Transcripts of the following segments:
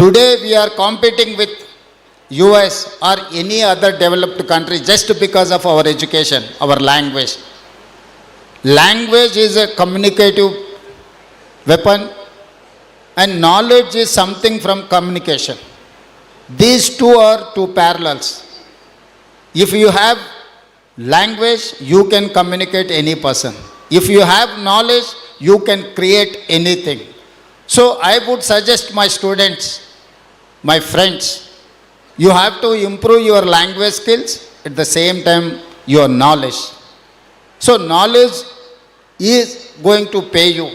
Today we are competing with US or any other developed country just because of our education, our language. Language is a communicative weapon and knowledge is something from communication. These two are two parallels. If you have language, you can communicate any person. If you have knowledge, you can create anything. So I would suggest my students, my friends you have to improve your language skills at the same time your knowledge so knowledge is going to pay you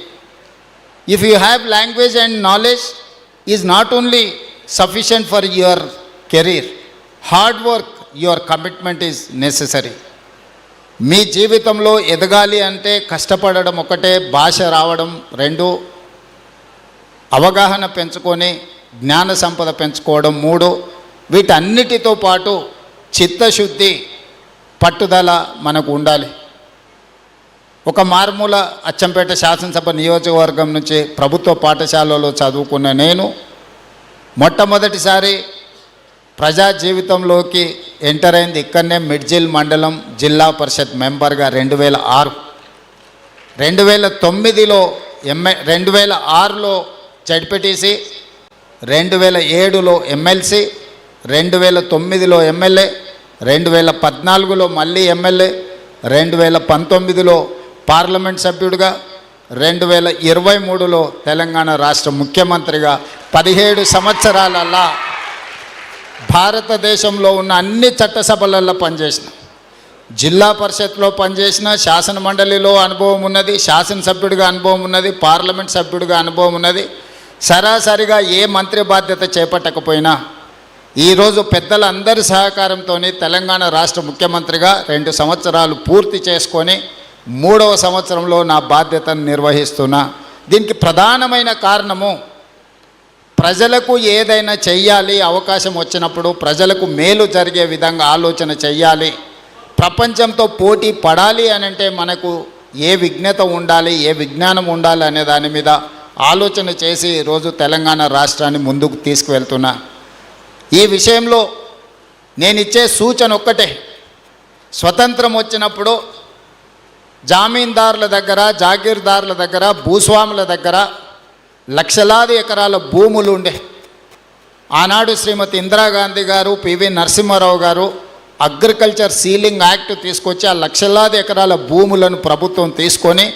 if you have language and knowledge is not only sufficient for your career hard work your commitment is necessary మీ జీవితంలో ఎదగాలి అంటే కష్టపడడం ఒకటే భాష రావడం రెండు అవగాహన పెంచుకొని జ్ఞాన సంపద పెంచుకోవడం మూడు. వీటన్నిటితో పాటు చిత్తశుద్ధి పట్టుదల మనకు ఉండాలి. ఒక మారుమూల అచ్చంపేట శాసనసభ నియోజకవర్గం నుంచి ప్రభుత్వ పాఠశాలలో చదువుకున్న నేను మొట్టమొదటిసారి ప్రజా జీవితంలోకి ఎంటర్ అయింది ఇక్కడనే మిడ్జిల్ మండలం జిల్లా పరిషత్ మెంబర్గా రెండు వేల ఆరు. రెండు వేల తొమ్మిదిలో ఎంఏ రెండు వేల ఆరులో జడ్పీటీసీ రెండు వేల ఏడులో ఎమ్మెల్సీ రెండు వేల తొమ్మిదిలో ఎమ్మెల్యే రెండు వేల పద్నాలుగులో మళ్ళీ ఎమ్మెల్యే రెండు వేల పంతొమ్మిదిలో పార్లమెంట్ సభ్యుడిగా రెండు వేల ఇరవై మూడులో తెలంగాణ రాష్ట్ర ముఖ్యమంత్రిగా. పదిహేడు సంవత్సరాలల్లా భారతదేశంలో ఉన్న అన్ని చట్టసభలల్లో పనిచేసిన జిల్లా పరిషత్లో పనిచేసిన శాసన మండలిలో అనుభవం ఉన్నది శాసనసభ్యుడిగా అనుభవం ఉన్నది పార్లమెంట్ సభ్యుడిగా అనుభవం ఉన్నది సరాసరిగా ఏ మంత్రి బాధ్యత చేపట్టకపోయినా ఈరోజు పెద్దలందరి సహకారంతోనే తెలంగాణ రాష్ట్ర ముఖ్యమంత్రిగా రెండు సంవత్సరాలు పూర్తి చేసుకొని మూడవ సంవత్సరంలో నా బాధ్యతను నిర్వహిస్తున్నా. దీనికి ప్రధానమైన కారణము ప్రజలకు ఏదైనా చెయ్యాలి అవకాశం వచ్చినప్పుడు ప్రజలకు మేలు జరిగే విధంగా ఆలోచన చెయ్యాలి. ప్రపంచంతో పోటీ పడాలి అని అంటే మనకు ఏ విజ్ఞత ఉండాలి ఏ విజ్ఞానం ఉండాలి అనే దాని మీద ఆలోచన చేసి రోజు తెలంగాణ రాష్ట్రాన్ని ముందుకు తీసుకువెళ్తున్నా. ఈ విషయంలో నేను ఇచ్చే సూచన ఒక్కటే. స్వతంత్రం వచ్చినప్పుడు జామీందారుల దగ్గర జాగీర్దారుల దగ్గర భూస్వాముల దగ్గర లక్షలాది ఎకరాల భూములు ఉండే. ఆనాడు శ్రీమతి ఇందిరాగాంధీ గారు పివి నరసింహారావు గారు అగ్రికల్చర్ సీలింగ్ యాక్ట్ తీసుకొచ్చి ఆ లక్షలాది ఎకరాల భూములను ప్రభుత్వం తీసుకొని